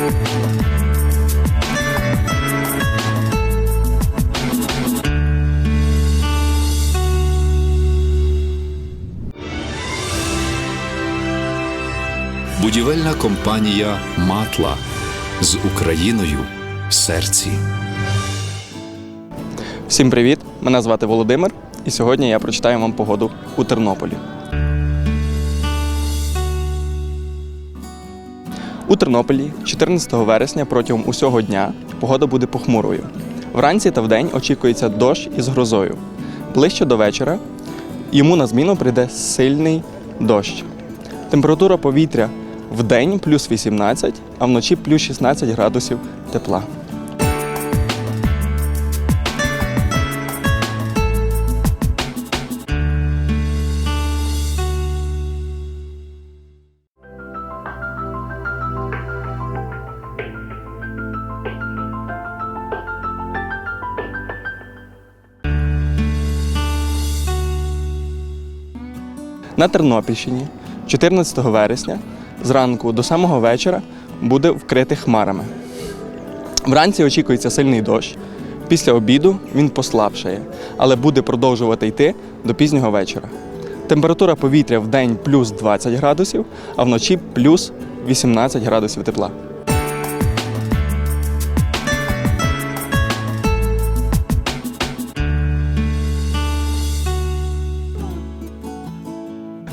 Будівельна компанія Матла з Україною в серці. Всім привіт! Мене звати Володимир, і сьогодні я прочитаю вам погоду у Тернополі. У Тернополі 14 вересня протягом усього дня погода буде похмурою. Вранці та вдень очікується дощ із грозою. Ближче до вечора йому на зміну прийде сильний дощ. Температура повітря вдень плюс 18, а вночі плюс 16 градусів тепла. На Тернопільщині 14 вересня зранку до самого вечора буде вкритий хмарами. Вранці очікується сильний дощ. Після обіду він послабшає, але буде продовжувати йти до пізнього вечора. Температура повітря в день плюс 20 градусів, а вночі плюс 18 градусів тепла.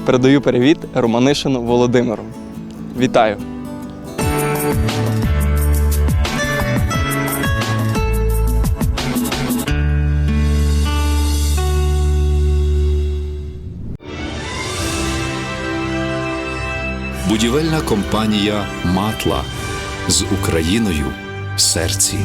Передаю привіт Романишину Володимиру. Вітаю! Будівельна компанія Матла з Україною в серці.